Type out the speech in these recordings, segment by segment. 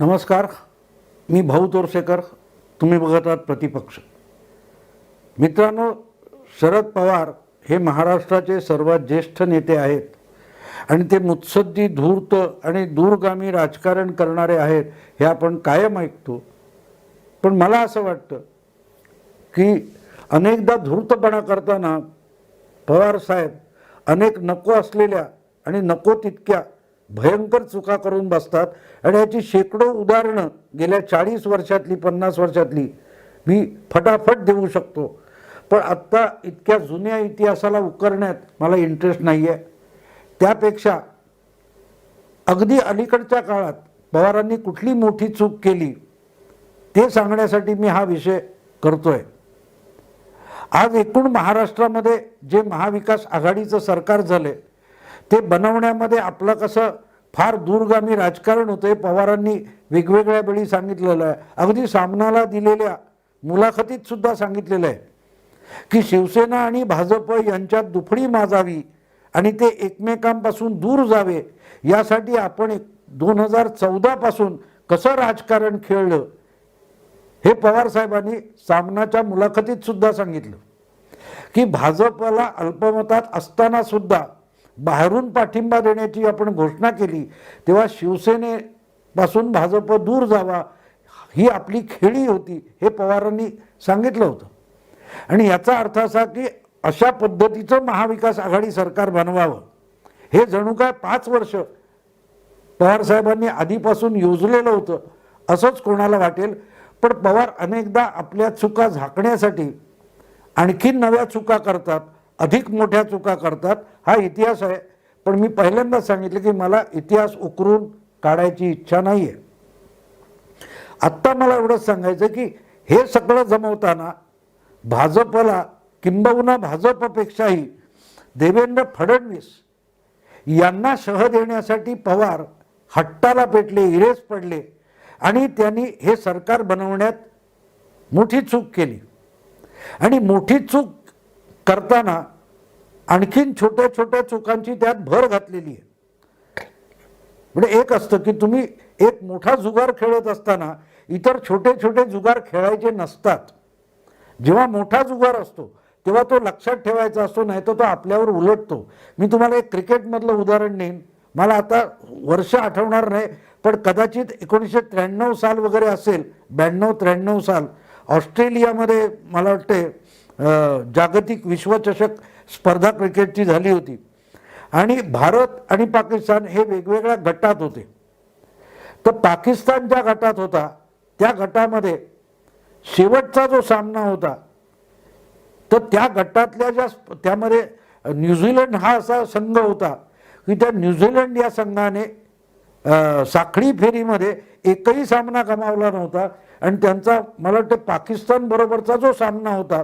नमस्कार. मी भाऊ तोरसेकर. तुम्ही बघत आहात प्रतिपक्ष. मित्रांनो शरद पवार हे महाराष्ट्राचे सर्वात ज्येष्ठ नेते आहेत. आणि ते मुत्सद्दी धूर्त आणि दूरगामी राजकारण करणारे आहेत हे आपण कायम ऐकतो. पण मला असं वाटतं की अनेकदा धूर्तपणा करताना पवार साहेब अनेक नको असलेल्या आणि नको तितक्या भयंकर चुका करून बसतात. आणि याची शेकडो उदाहरणं गेल्या चाळीस वर्षातली पन्नास वर्षातली मी फटाफट देऊ शकतो. पण आत्ता इतक्या जुन्या इतिहासाला उकरण्यात मला इंटरेस्ट नाही आहे त्यापेक्षा अगदी अलीकडच्या काळात पवारांनी कुठली मोठी चूक केली ते सांगण्यासाठी मी हा विषय करतोय. आज एकूण महाराष्ट्रामध्ये जे महाविकास आघाडीचं सरकार झालंय ते बनवण्यामध्ये आपलं कसं फार दूरगामी राजकारण होतं हे पवारांनी वेगवेगळ्या वेळी सांगितलेलं आहे. अगदी सामनाला दिलेल्या मुलाखतीत सुद्धा सांगितलेलं आहे. की शिवसेना आणि भाजप यांच्यात दुफडी माजावी आणि ते एकमेकांपासून दूर जावे यासाठी आपण एक दोन हजार चौदापासून कसं राजकारण खेळलं? हे पवार साहेबांनी सामनाच्या मुलाखतीत सुद्धा सांगितलं. की भाजपला अल्पमतात असताना सुद्धा बाहेरून पाठिंबा देण्याची आपण घोषणा केली तेव्हा शिवसेनेपासून भाजप दूर जावा ही आपली खेळी होती हे पवारांनी सांगितलं होतं. आणि याचा अर्थ असा की अशा पद्धतीचं महाविकास आघाडी सरकार बनवावं हे जणू काय पाच वर्ष पवार साहेबांनी आधीपासून योजलेलं होतं असंच कोणाला वाटेल. पण पवार अनेकदा आपल्या चुका झाकण्यासाठी आणखीन नव्या चुका करतात अधिक मोठ्या चुका करतात हा इतिहास आहे. पण मी पहिल्यांदाच सांगितलं की मला इतिहास उकरून काढायची इच्छा नाही आहे आत्ता मला एवढंच सांगायचं की हे सगळं जमवताना भाजपला किंबहुना भाजपपेक्षाही देवेंद्र फडणवीस यांना शह देण्यासाठी पवार हट्टाला पेटले इरेस पडले आणि त्यांनी हे सरकार बनवण्यात मोठी चूक केली. आणि मोठी चूक करताना आणखीन छोट्या छोट्या चुकांची त्यात भर घातलेली आहे. म्हणजे एक असतं की तुम्ही एक मोठा जुगार खेळत असताना इतर छोटे छोटे जुगार खेळायचे नसतात. जेव्हा मोठा जुगार असतो तेव्हा तो लक्षात ठेवायचा असतो नाही तर तो आपल्यावर उलटतो. मी तुम्हाला एक क्रिकेटमधलं उदाहरण देईन मला आता वर्ष आठवणार नाही पण कदाचित एकोणीसशे त्र्याण्णव साल वगैरे असेल ब्याण्णव त्र्याण्णव साल ऑस्ट्रेलियामध्ये मला वाटते जागतिक विश्वचषक स्पर्धा क्रिकेटची झाली होती. आणि भारत आणि पाकिस्तान हे वेगवेगळ्या गटात होते. तर पाकिस्तान ज्या गटात होता त्या गटामध्ये शेवटचा जो सामना होता तर त्या गटातल्या ज्या त्यामध्ये न्यूझीलंड हा असा संघ होता की त्या न्यूझीलंड या संघाने साखळी फेरीमध्ये एकही सामना गमावला नव्हता. आणि त्यांचा मला वाटतं पाकिस्तान बरोबरचा जो सामना होता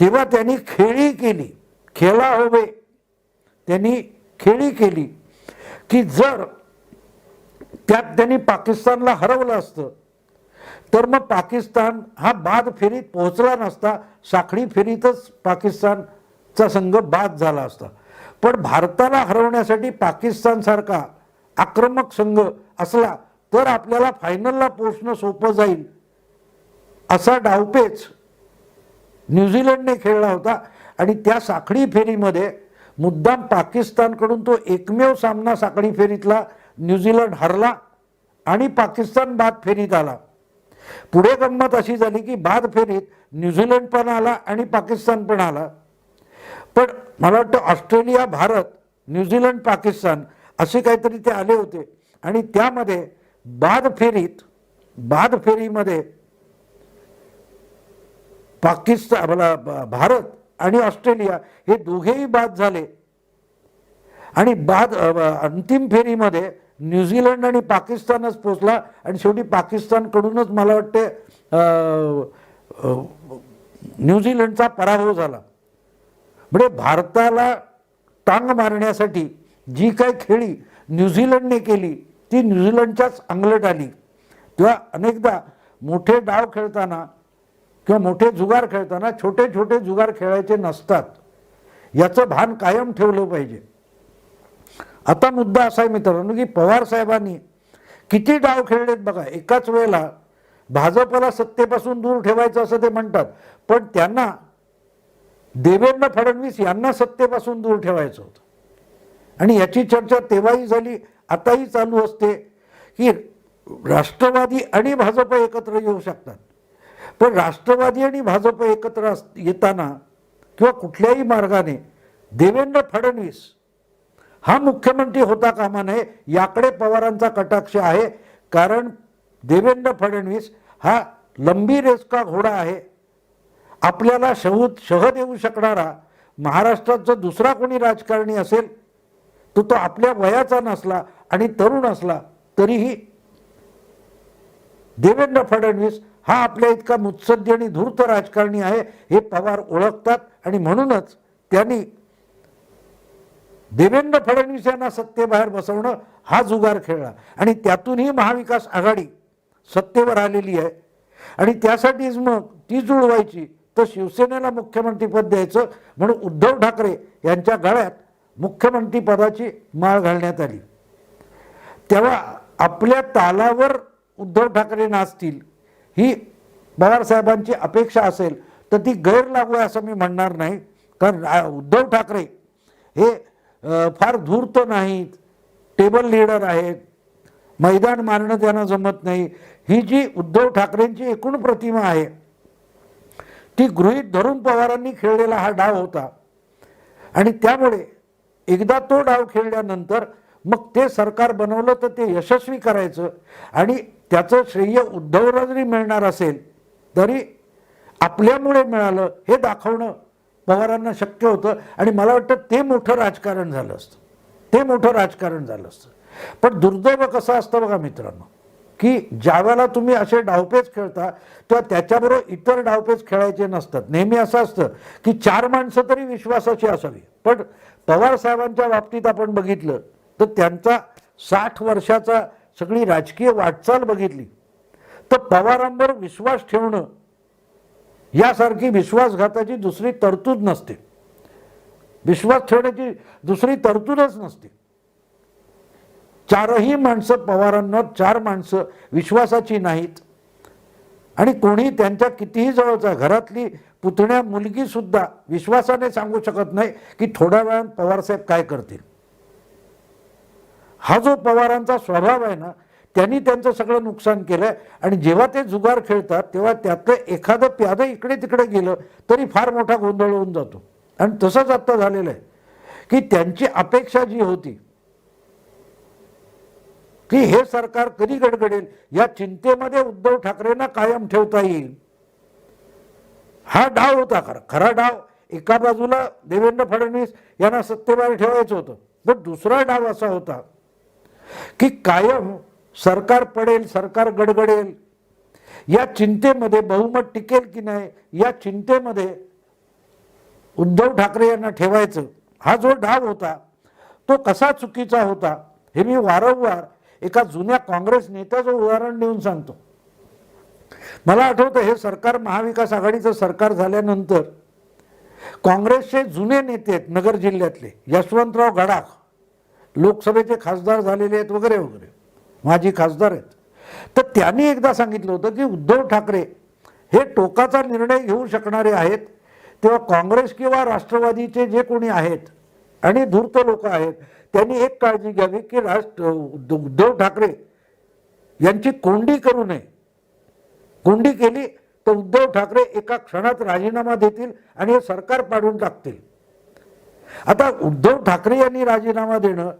तेव्हा त्यांनी खेळी केली. खेळा हवे त्यांनी खेळी केली. की जर त्यात त्यांनी पाकिस्तानला हरवलं असतं तर मग पाकिस्तान हा बाद फेरीत पोहोचला नसता. साखळी फेरीतच पाकिस्तानचा संघ बाद झाला असता. पण भारताला हरवण्यासाठी पाकिस्तानसारखा आक्रमक संघ असला तर आपल्याला फायनलला पोचणं सोपं जाईल असा डावपेच न्यूझीलंडने खेळला होता. आणि त्या साखळी फेरीमध्ये मुद्दाम पाकिस्तानकडून तो एकमेव सामना साखळी फेरीतला न्यूझीलंड हरला आणि पाकिस्तान बाद फेरीत आला. पुढे गंमत अशी झाली की बाद फेरीत न्यूझीलंड पण आला आणि पाकिस्तान पण आला. पण मला वाटतं ऑस्ट्रेलिया भारत न्यूझीलंड पाकिस्तान असे काहीतरी ते आले होते. आणि त्यामध्ये बाद फेरीत बाद फेरीमध्ये पाकिस्तान मला भारत आणि ऑस्ट्रेलिया हे दोघेही बाद झाले. आणि बाद अंतिम फेरीमध्ये न्यूझीलंड आणि पाकिस्तानच पोचला. आणि शेवटी पाकिस्तानकडूनच मला वाटते न्यूझीलंडचा पराभव झाला. म्हणजे भारताला टांग मारण्यासाठी जी काय खेळी न्यूझीलंडने केली ती न्यूझीलंडच्याच अंगलट आली. तेव्हा अनेकदा मोठे डाव खेळताना किंवा मोठे जुगार खेळताना छोटे छोटे जुगार खेळायचे नसतात. याचं भान कायम ठेवलं पाहिजे. आता मुद्दा असा आहे मित्रांनो की पवार साहेबांनी किती डाव खेळलेत बघा. एकाच वेळेला भाजपला सत्तेपासून दूर ठेवायचं असं ते म्हणतात. पण त्यांना देवेंद्र फडणवीस यांना सत्तेपासून दूर ठेवायचं होतं. आणि याची चर्चा तेव्हाही झाली आताही चालू असते की राष्ट्रवादी आणि भाजप एकत्र येऊ शकतात. पण राष्ट्रवादी आणि भाजप एकत्र अस- येताना किंवा कुठल्याही मार्गाने देवेंद्र फडणवीस हा मुख्यमंत्री होता कामा नये याकडे पवारांचा कटाक्ष आहे. कारण देवेंद्र फडणवीस हा लंबी रेसका घोडा आहे. आपल्याला शहूद शह देऊ शकणारा महाराष्ट्राचा दुसरा कोणी राजकारणी असेल तो तो आपल्या वयाचा नसला आणि तरुण असला तरीही देवेंद्र फडणवीस हा आपल्या इतका मुत्सद्दी आणि धूर्त राजकारणी आहे हे पवार ओळखतात आणि म्हणूनच त्यांनी देवेंद्र फडणवीस यांना सत्तेबाहेर बसवणं हा जुगार खेळला. आणि त्यातूनही महाविकास आघाडी सत्तेवर आलेली आहे. आणि त्यासाठीच मग ती जुळवायची तर शिवसेनेला मुख्यमंत्रीपद द्यायचं म्हणून उद्धव ठाकरे यांच्या गळ्यात मुख्यमंत्रीपदाची माळ घालण्यात आली. तेव्हा आपल्या तालावर उद्धव ठाकरे नाचतील ही साहेबांची अपेक्षा असेल तर ती गैर लागू आहे असं मी म्हणणार नाही. कारण उद्धव ठाकरे हे फार धूर्त नाहीत टेबल लीडर आहेत. मैदान मारणं त्यांना जमत नाही. ही जी उद्धव ठाकरेंची एकूण प्रतिमा आहे ती गृहीत धरून पवारांनी खेळलेला हा डाव होता. आणि त्यामुळे एकदा तो डाव खेळल्यानंतर मग ते सरकार बनवलं तर ते यशस्वी करायचं. आणि त्याचं श्रेय उद्धवला जरी मिळणार असेल तरी आपल्यामुळे मिळालं हे दाखवणं पवारांना शक्य होतं. आणि मला वाटतं ते मोठं राजकारण झालं असतं. ते मोठं राजकारण झालं असतं. पण दुर्दैव कसं असतं बघा मित्रांनो की ज्यावेळेला तुम्ही असे डावपेच खेळता तेव्हा त्याच्याबरोबर इतर डावपेच खेळायचे नसतात. नेहमी असं असतं की चार माणसं तरी विश्वासाची असावी. पण पवार साहेबांच्या बाबतीत आपण बघितलं तर त्यांचा साठ वर्षाचा सगळी राजकीय वाटचाल बघितली. तर पवारांवर विश्वास ठेवणं यासारखी विश्वासघाताची दुसरी तरतूद नसते. विश्वास ठेवण्याची दुसरी तरतूदच नसते. चारही माणसं पवारांना चार माणसं विश्वासाची नाहीत. आणि कोणी त्यांच्या कितीही जवळचा घरातली पुतण्या मुलगी सुद्धा विश्वासाने सांगू शकत नाही की थोड्या वेळात पवारसाहेब काय करतील. हा जो पवारांचा स्वभाव आहे ना त्यांनी त्यांचं सगळं नुकसान केलंय. आणि जेव्हा ते जुगार खेळतात तेव्हा त्यातलं एखादं प्यादं इकडे तिकडे गेलं तरी फार मोठा गोंधळ होऊन जातो. आणि तसंच आत्ता झालेलं आहे. की त्यांची अपेक्षा जी होती की हे सरकार कधी गडगडेल या चिंतेमध्ये उद्धव ठाकरेंना कायम ठेवता येईल. हा डाव होता खरा. खरा डाव एका बाजूला देवेंद्र फडणवीस यांना सत्तेबाहेर ठेवायचं होतं. पण दुसरा डाव असा होता की कायम सरकार पडेल सरकार गडगडेल. या चिंतेमध्ये बहुमत टिकेल की नाही या चिंतेमध्ये उद्धव ठाकरे यांना ठेवायचं. हा जो डाव होता तो कसा चुकीचा होता हे मी वारंवार एका जुन्या काँग्रेस नेत्याचं उदाहरण देऊन सांगतो. मला आठवतं हे सरकार महाविकास आघाडीचं सरकार झाल्यानंतर काँग्रेसचे जुने नेते आहेत नगर जिल्ह्यातले यशवंतराव गडाख. लोकसभेचे खासदार झालेले आहेत वगैरे वगैरे. माजी खासदार आहेत. तर त्यांनी एकदा सांगितलं होतं की उद्धव ठाकरे हे टोकाचा निर्णय घेऊ शकणारे आहेत तेव्हा काँग्रेस किंवा राष्ट्रवादीचे जे कोणी आहेत आणि धूर्त लोक आहेत त्यांनी एक काळजी घ्यावी की राष्ट्र उद्धव ठाकरे यांची कोंडी करू नये. कोंडी केली तर उद्धव ठाकरे एका क्षणात राजीनामा देतील आणि हे सरकार पाडून टाकतील. आता उद्धव ठाकरे यांनी राजीनामा देणं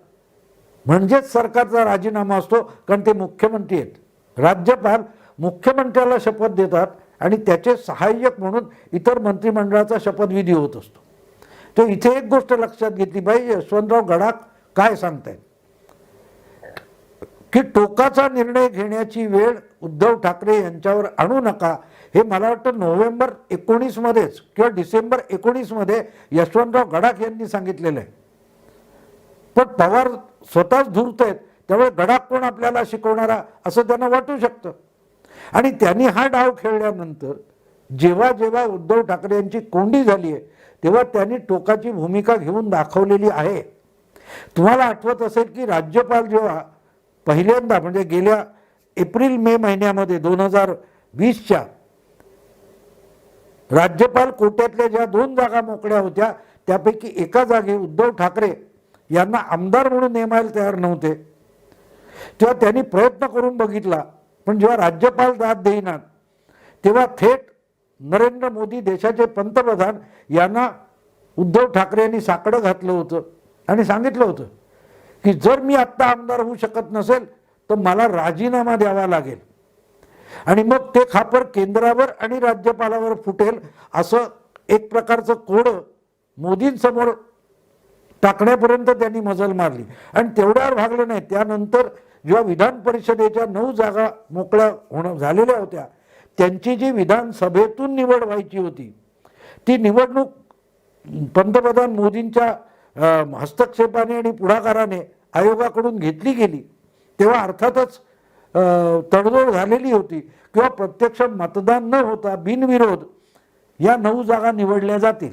म्हणजेच सरकारचा राजीनामा असतो कारण ते मुख्यमंत्री आहेत. राज्यपाल मुख्यमंत्र्याला शपथ देतात आणि त्याचे सहाय्यक म्हणून इतर मंत्रिमंडळाचा शपथविधी होत असतो. तर इथे एक गोष्ट लक्षात घेतली पाहिजे यशवंतराव गडाख काय सांगतायत? की टोकाचा निर्णय घेण्याची वेळ उद्धव ठाकरे यांच्यावर आणू नका. हे मला वाटतं नोव्हेंबर एकोणीसमध्येच किंवा डिसेंबर एकोणीसमध्ये यशवंतराव गडाख यांनी सांगितलेलं आहे. पण पवार स्वतःच धुरत आहेत त्यामुळे गडाख कोण आपल्याला शिकवणारा असं त्यांना वाटू शकतं. आणि त्यांनी हा डाव खेळल्यानंतर जेव्हा जेव्हा उद्धव ठाकरे यांची कोंडी झाली आहे तेव्हा त्यांनी टोकाची भूमिका घेऊन दाखवलेली आहे. तुम्हाला आठवत असेल की राज्यपाल जेव्हा पहिल्यांदा म्हणजे गेल्या एप्रिल मे महिन्यामध्ये दोन हजार वीसच्या राज्यपाल कोट्यातल्या ज्या दोन जागा मोकळ्या होत्या त्यापैकी एका जागी उद्धव ठाकरे यांना आमदार म्हणून नेमायला तयार नव्हते. तेव्हा त्यांनी प्रयत्न करून बघितला पण जेव्हा राज्यपाल दाद देईनात तेव्हा थेट नरेंद्र मोदी देशाचे पंतप्रधान यांना उद्धव ठाकरे यांनी साकडं घातलं होतं आणि सांगितलं होतं. की जर मी आत्ता आमदार होऊ शकत नसेल तर मला राजीनामा द्यावा लागेल. आणि मग ते खापर केंद्रावर आणि राज्यपालावर फुटेल असं एक प्रकारचं कोडं मोदींसमोर टाकण्यापर्यंत त्यांनी मजल मारली. आणि तेवढ्यावर भागलं नाही. त्यानंतर जेव्हा विधान परिषदेच्या नऊ जागा मोकळ्या होणं झालेल्या होत्या त्यांची जी विधानसभेतून निवड व्हायची होती ती निवडणूक पंतप्रधान मोदींच्या हस्तक्षेपाने आणि पुढाकाराने आयोगाकडून घेतली गेली. तेव्हा अर्थातच तडजोड झालेली होती किंवा प्रत्यक्ष मतदान न होता बिनविरोध या नऊ जागा निवडल्या जातील.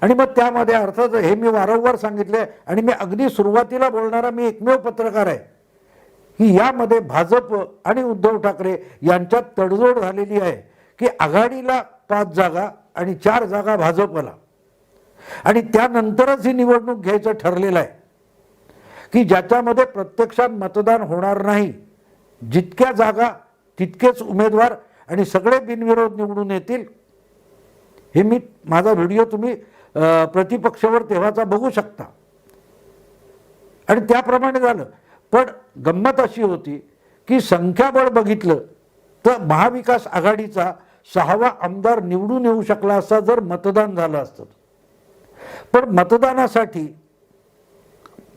आणि मग त्यामध्ये अर्थात हे मी वारंवार सांगितले आणि मी अगदी सुरुवातीला बोलणारा मी एकमेव पत्रकार आहे. की यामध्ये भाजप आणि उद्धव ठाकरे यांच्यात तडजोड झालेली आहे की आघाडीला पाच जागा आणि चार जागा भाजपला. आणि त्यानंतरच ही निवडणूक घ्यायचं ठरलेलं आहे. की ज्याच्यामध्ये प्रत्यक्षात मतदान होणार नाही जितक्या जागा तितकेच उमेदवार आणि सगळे बिनविरोध निवडून येतील हे मी माझा व्हिडिओ तुम्ही प्रतिपक्षवर प्रतिपक्षावर तेव्हाचा बघू शकता. आणि त्याप्रमाणे झालं. पण गंमत अशी होती की संख्याबळ बघितलं तर महाविकास आघाडीचा सहावा आमदार निवडून येऊ शकला असता जर मतदान झालं असतं. पण मतदानासाठी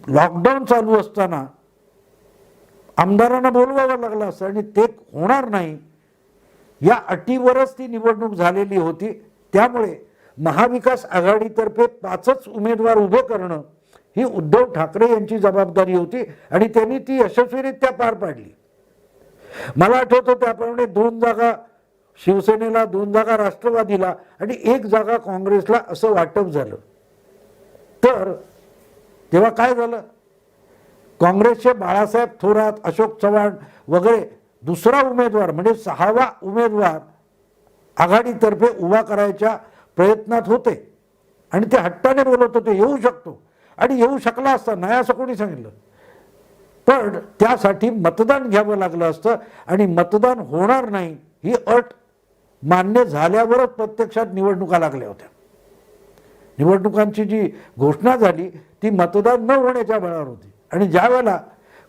लॉकडाऊन चालू असताना आमदारांना बोलवावं लागलं असतं आणि ते होणार नाही. या अटीवरच ती निवडणूक झालेली होती. त्यामुळे महाविकास आघाडीतर्फे पाचच उमेदवार उभे करणं ही उद्धव ठाकरे यांची जबाबदारी होती आणि त्यांनी ती यशस्वीरित्या पार पाडली. मला आठवतं त्याप्रमाणे दोन जागा शिवसेनेला दोन जागा राष्ट्रवादीला आणि एक जागा काँग्रेसला असं वाटप झालं. तर तेव्हा काय झालं? काँग्रेसचे बाळासाहेब थोरात अशोक चव्हाण वगैरे दुसरा उमेदवार म्हणजे सहावा उमेदवार आघाडीतर्फे उभा करायच्या प्रयत्नात होते. आणि ते हट्टाने बोलत होते येऊ शकतो. आणि येऊ शकला असता नाही असं कोणी सांगितलं. पण त्यासाठी मतदान घ्यावं लागलं असतं आणि मतदान होणार नाही ही अट मान्य झाल्यावरच प्रत्यक्षात निवडणुका लागल्या होत्या. निवडणुकांची जी घोषणा झाली ती मतदान न होण्याच्या बळावर होती. आणि ज्यावेळेला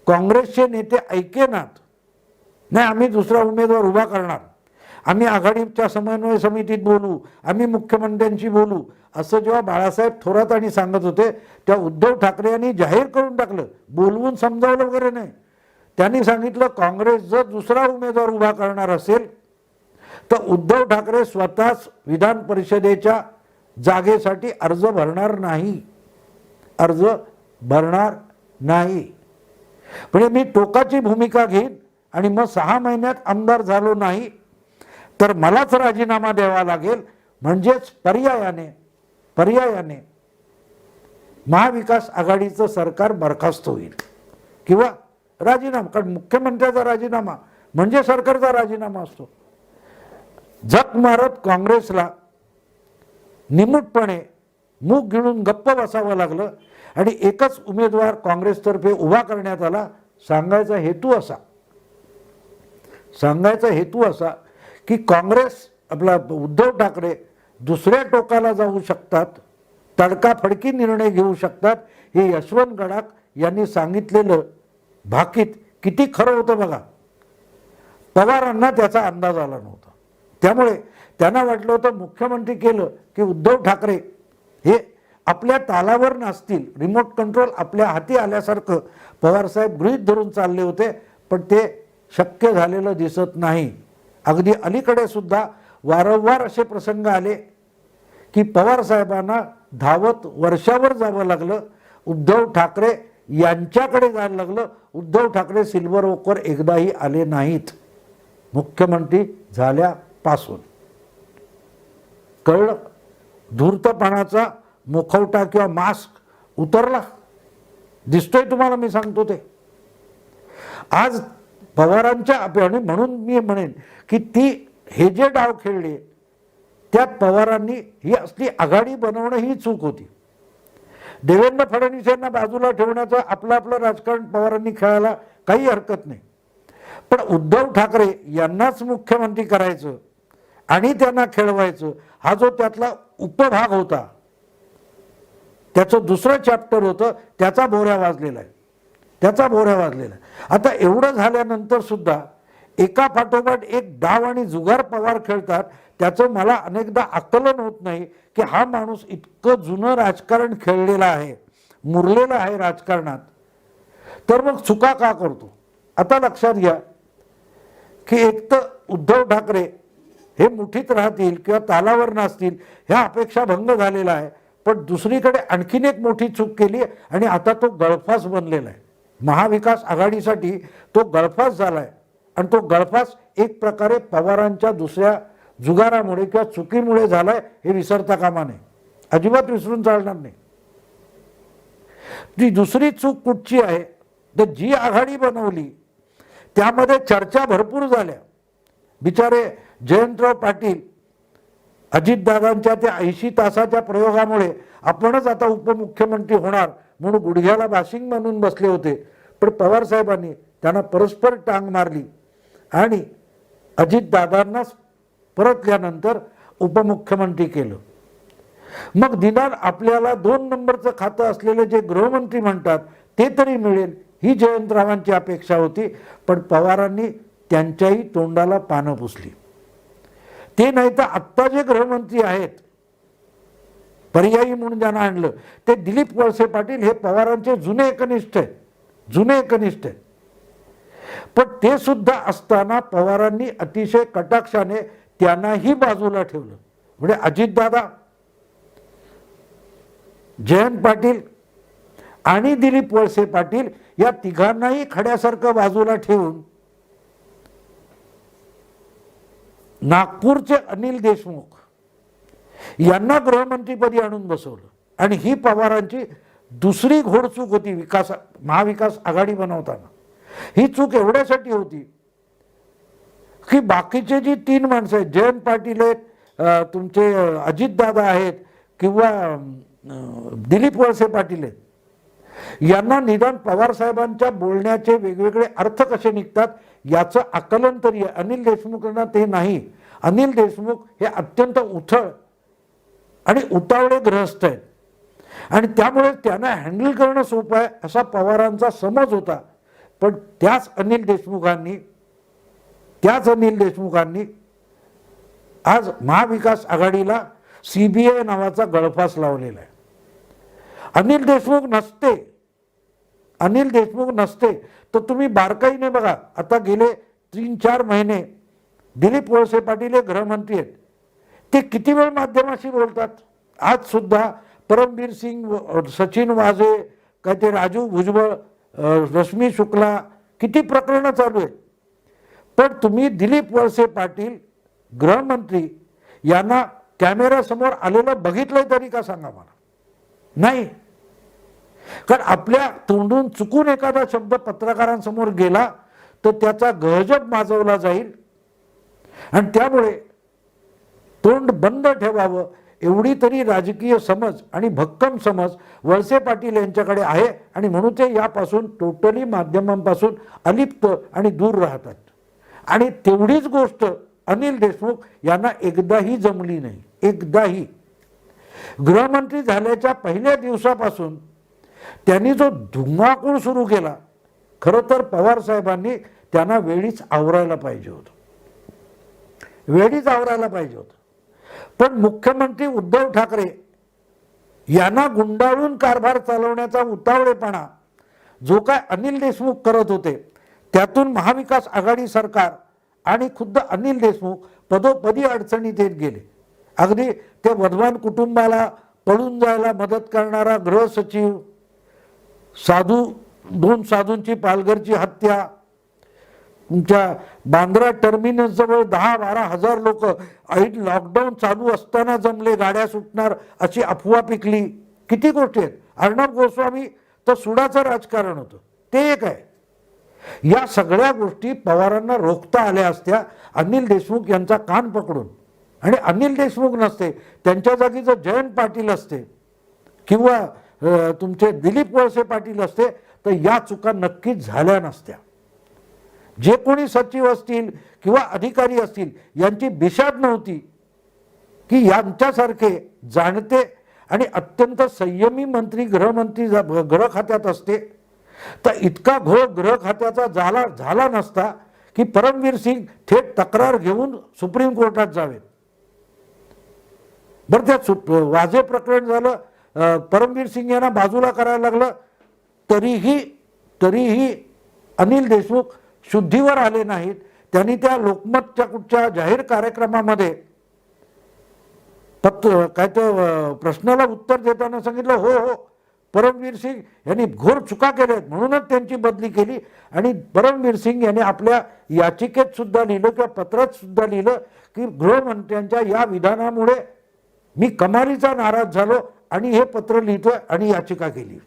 काँग्रेसचे नेते ऐकेनात नाही आम्ही दुसरा उमेदवार उभा करणार. आम्ही आघाडीच्या समन्वय समितीत बोलू आम्ही मुख्यमंत्र्यांशी बोलू असं जेव्हा बाळासाहेब थोरात आणि सांगत होते तेव्हा उद्धव ठाकरे यांनी जाहीर करून टाकलं. बोलवून समजावलं वगैरे नाही. त्यांनी सांगितलं काँग्रेस जर दुसरा उमेदवार उभा करणार असेल तर उद्धव ठाकरे स्वतःच विधान परिषदेच्या जागेसाठी अर्ज भरणार नाही. अर्ज भरणार नाही. म्हणजे मी टोकाची भूमिका घेईन आणि मग सहा महिन्यात आमदार झालो नाही तर मलाच राजीनामा द्यावा लागेल. म्हणजेच पर्यायाने पर्यायाने महाविकास आघाडीचं सरकार बरखास्त होईल. किंवा राजीनामा कारण मुख्यमंत्र्याचा राजीनामा म्हणजे सरकारचा राजीनामा असतो. जग मारत काँग्रेसला निमूटपणे मूग गिळून गप्प बसावं लागलं आणि एकच उमेदवार काँग्रेसतर्फे उभा करण्यात आला सांगायचा हेतू असा. सांगायचा हेतू असा की काँग्रेस आपला उद्धव ठाकरे दुसऱ्या टोकाला जाऊ शकतात तडकाफडकी निर्णय घेऊ शकतात हे यशवंत गडाख यांनी सांगितलेलं भाकीत किती खरं होतं बघा. पवारांना त्याचा अंदाज आला नव्हता. त्यामुळे त्यांना वाटलं होतं मुख्यमंत्री केलं की उद्धव ठाकरे हे आपल्या तालावर नसतील रिमोट कंट्रोल आपल्या हाती आल्यासारखं पवारसाहेब गृहीत धरून चालले होते पण ते शक्य झालेलं दिसत नाही. अगदी अलीकडे सुद्धा वारंवार असे प्रसंग आले की पवार साहेबांना धावत वर्षावर जावं लागलं उद्धव ठाकरे यांच्याकडे जायला लागलं उद्धव ठाकरे सिल्वर ओकर एकदाही आले नाहीत. मुख्यमंत्री झाल्यापासून. कळलं? धूर्तपणाचा मुखवटा किंवा मास्क उतरला. दिसतोय तुम्हाला मी सांगतो ते. आज पवारांच्या अभियाने आणि म्हणून मी म्हणेन की ती हे जे डाव खेळले त्यात पवारांनी ही असली आघाडी बनवणं ही चूक होती. देवेंद्र फडणवीस यांना बाजूला ठेवण्याचं आपलं आपलं राजकारण पवारांनी खेळायला काही हरकत नाही. पण उद्धव ठाकरे यांनाच मुख्यमंत्री करायचं आणि त्यांना खेळवायचं हा जो त्यातला उपभाग होता त्याचं दुसरं चॅप्टर होतं त्याचा बोऱ्या वाजलेला आहे. त्याचा बोऱ्या वाजलेला आहे. आता एवढं झाल्यानंतर सुद्धा एका पाठोपाठ एक डाव आणि जुगार पवार खेळतात त्याचं मला अनेकदा आकलन होत नाही की हा माणूस इतकं जुनं राजकारण खेळलेला आहे मुरलेला आहे राजकारणात. तर मग चुका का करतो? आता लक्षात घ्या की एक तर उद्धव ठाकरे हे मुठीत राहतील किंवा तालावर नसतील ह्या अपेक्षा भंग झालेला आहे. पण दुसरीकडे आणखीन एक मोठी चूक केली आणि आता तो गळफास बनलेला आहे. महाविकास आघाडीसाठी तो गळफास झाला आहे आणि तो गळफास एक प्रकारे पवारांच्या दुसऱ्या जुगारामुळे किंवा चुकीमुळे झालाय हे विसरता कामा नये. अजिबात विसरून चालणार नाही. ती दुसरी चूक कुठची आहे? तर जी आघाडी बनवली त्यामध्ये चर्चा भरपूर झाल्या. बिचारे जयंतराव पाटील अजितदादांच्या त्या ऐंशी तासाच्या प्रयोगामुळे आपणच आता उपमुख्यमंत्री होणार म्हणून गुडघ्याला बाशिंग म्हणून बसले होते. पण पवार साहेबांनी त्यांना परस्पर टांग मारली आणि अजितदादांनाच परतल्यानंतर उपमुख्यमंत्री केलं. मग निदान आपल्याला दोन नंबरचं खातं असलेले जे गृहमंत्री म्हणतात ते तरी मिळेल ही जयंतरावांची अपेक्षा होती. पण पवारांनी त्यांच्याही तोंडाला पानं पुसली. ते नाही तर आत्ता जे गृहमंत्री आहेत पर्यायी म्हणून ज्यांना आणलं ते दिलीप वळसे पाटील हे पवारांचे जुने एकनिष्ठ आहेत जुने एकनिष्ठ आहेत. पण ते सुद्धा असताना पवारांनी अतिशय कटाक्षाने त्यांनाही बाजूला ठेवलं. म्हणजे अजितदादा जयंत पाटील आणि दिलीप वळसे पाटील या तिघांनाही खड्यासारखं बाजूला ठेवून नागपूरचे अनिल देशमुख यांना गृहमंत्रीपदी आणून बसवलं. आणि ही पवारांची दुसरी घोडचूक होती विकास महाविकास आघाडी बनवताना. ही चूक एवढ्यासाठी होती की बाकीचे जी तीन माणसं आहेत जयंत पाटील आहेत तुमचे अजितदादा आहेत किंवा दिलीप वळसे पाटील आहेत यांना निदान पवार साहेबांच्या बोलण्याचे वेगवेगळे अर्थ कसे निघतात याचं आकलन तरी आहे. अनिल देशमुखांना ते नाही. अनिल देशमुख हे अत्यंत उथळ आणि उतावळे ग्रहस्थ आहेत. आणि त्यामुळे त्यांना हँडल करणं सोपं आहे असा पवारांचा समज होता. पण त्याच अनिल देशमुखांनी त्याच अनिल देशमुखांनी आज महाविकास आघाडीला सी बी आय नावाचा गळफास लावलेला आहे. अनिल देशमुख नसते अनिल देशमुख नसते तर तुम्ही बारकाईने बघा. आता गेले तीन चार महिने. दिलीप वळसे पाटील हे गृहमंत्री आहेत. ते किती वेळ माध्यमाशी बोलतात? आज सुद्धा परमबीर सिंग सचिन वाझे काय ते राजू भुजबळ रश्मी शुक्ला किती प्रकरणं चालू आहेत? पण तुम्ही दिलीप वळसे पाटील गृहमंत्री यांना कॅमेऱ्यासमोर आलेलं बघितलंय तरी का सांगा मला? नाही. कारण आपल्या तोंडून चुकून एखादा शब्द पत्रकारांसमोर गेला तर त्याचा गहजब माजवला जाईल. आणि त्यामुळे तोंड बंद ठेवावं एवढी तरी राजकीय समज आणि भक्कम समज वळसे पाटील यांच्याकडे आहे. आणि म्हणून ते यापासून टोटली माध्यमांपासून अलिप्त आणि दूर राहतात. आणि तेवढीच गोष्ट अनिल देशमुख यांना एकदाही जमली नाही. एकदाही. गृहमंत्री झाल्याच्या पहिल्या दिवसापासून त्यांनी जो धुमाकूळ सुरू केला खरं तर पवार साहेबांनी त्यांना वेळीच आवरायला पाहिजे होतं. वेळीच आवरायला पाहिजे होतं. पण मुख्यमंत्री उद्धव ठाकरे यांना गुंडाळून कारभार चालवण्याचा उतावळेपणा जो काय अनिल देशमुख करत होते त्यातून महाविकास आघाडी सरकार आणि खुद्द अनिल देशमुख पदोपदी अडचणीत येत गेले. अगदी ते वधवान कुटुंबाला पळून जायला मदत करणारा गृहसचिव साधू दोन साधूंची पालघरची हत्या. तुमच्या बांद्रा टर्मिनसजवळ दहा बारा हजार लोक. ऐन लॉकडाऊन चालू असताना जमले गाड्या सुटणार अशी अफवा पिकली. किती गोष्टी आहेत? अर्णब गोस्वामी तर सुडाचं राजकारण होतं. ते एक आहे. या सगळ्या गोष्टी पवारांना रोखता आल्या असत्या अनिल देशमुख यांचा कान पकडून. आणि अनिल देशमुख नसते त्यांच्या जागी जर जयंत पाटील असते किंवा तुमचे दिलीप वळसे पाटील असते तर या चुका नक्कीच झाल्या नसत्या. जे कोणी सचिव असतील किंवा अधिकारी असतील यांची बिशाद नव्हती की यांच्यासारखे जाणते आणि अत्यंत संयमी मंत्री गृहमंत्री जा- गृह खात्यात असते. तर इतका घोळ गृह खात्याचा झाला झाला नसता की परमवीर सिंग थेट तक्रार घेऊन सुप्रीम कोर्टात जावेत. बरं त्या सु वाजे प्रकरण झालं परमवीर सिंग यांना बाजूला करायला लागलं. तरीही तरीही अनिल देशमुख शुद्धीवर आले नाहीत. त्यांनी त्या लोकमतच्या कुठच्या जाहीर कार्यक्रमामध्ये फक्त काय तर प्रश्नाला उत्तर देताना सांगितलं हो हो परमवीर सिंग यांनी घोर चुका केल्या आहेत म्हणूनच त्यांची बदली केली. आणि परमवीर सिंग यांनी आपल्या याचिकेत सुद्धा लिहिलं किंवा पत्रात सुद्धा लिहिलं की गृहमंत्र्यांच्या या विधानामुळे मी कमालीचा नाराज झालो. आणि हे पत्र लिहितोय आणि याचिका केली.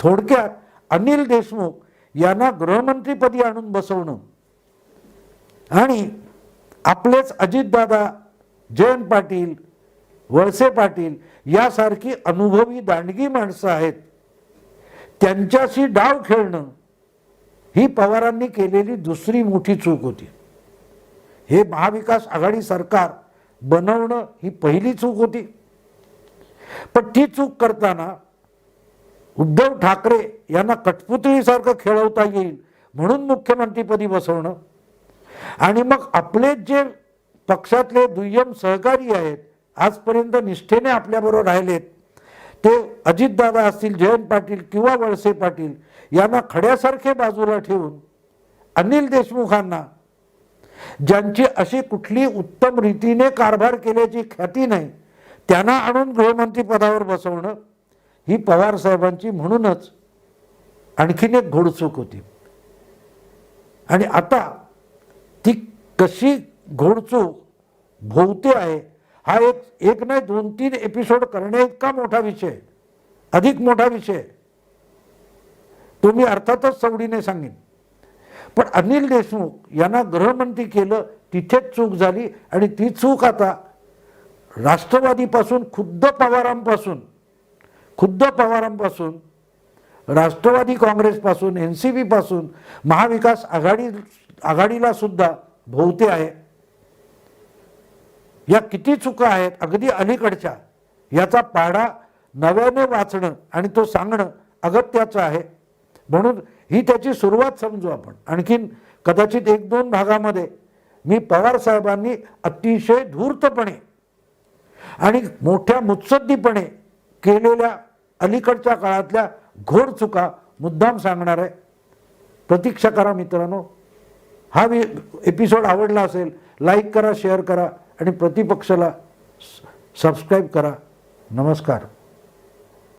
थोडक्यात अनिल देशमुख यांना गृहमंत्रीपदी आणून बसवणं आणि आपलेच अजितदादा जयंत पाटील वळसे पाटील यासारखी अनुभवी दांडगी माणसं आहेत. त्यांच्याशी डाव खेळणं ही पवारांनी केलेली दुसरी मोठी चूक होती. हे महाविकास आघाडी सरकार बनवणं ही पहिली चूक होती. पण ती चूक करताना उद्धव ठाकरे यांना कठपुतळीसारखं खेळवता येईल म्हणून मुख्यमंत्रीपदी बसवणं. आणि मग आपले जे पक्षातले दुय्यम सहकारी आहेत आजपर्यंत निष्ठेने आपल्याबरोबर राहिलेत ते अजितदादा असतील जयंत पाटील किंवा वळसे पाटील यांना खड्यासारखे बाजूला ठेवून अनिल देशमुखांना ज्यांची अशी कुठली उत्तम रीतीने कारभार केल्याची ख्याती नाही त्यांना आणून गृहमंत्री पदावर बसवणं ही पवार साहेबांची म्हणूनच आणखीन एक घोडचूक होती. आणि आता ती कशी घोडचूक भोवते आहे हा एक एक नाही दोन तीन एपिसोड करण्या इतका मोठा विषय अधिक मोठा विषय. तो मी अर्थातच सवडीने सांगेन. पण अनिल देशमुख यांना गृहमंत्री केलं तिथेच चूक झाली आणि ती चूक आता राष्ट्रवादीपासून खुद्द पवारांपासून खुद्द पवारांपासून राष्ट्रवादी काँग्रेसपासून एन सी बीपासून महाविकास आघाडी आघाडीला सुद्धा भोवते आहे. या किती चुका आहेत अगदी अलीकडच्या याचा पाढा नव्याने वाचणं आणि तो सांगणं अगत्याचं आहे. म्हणून ही त्याची सुरुवात समजू आपण. आणखीन कदाचित एक दोन भागामध्ये मी पवार साहेबांनी अतिशय धूर्तपणे आणि मोठ्या मुत्सद्दीपणे केलेल्या अलीकडच्या काळातल्या घोर चुका मुद्दाम सांगणार आहे. प्रतीक्षा करा मित्रांनो. हा वि एपिसोड आवडला असेल लाईक करा शेअर करा आणि प्रतिपक्षाला सबस्क्राईब करा. नमस्कार.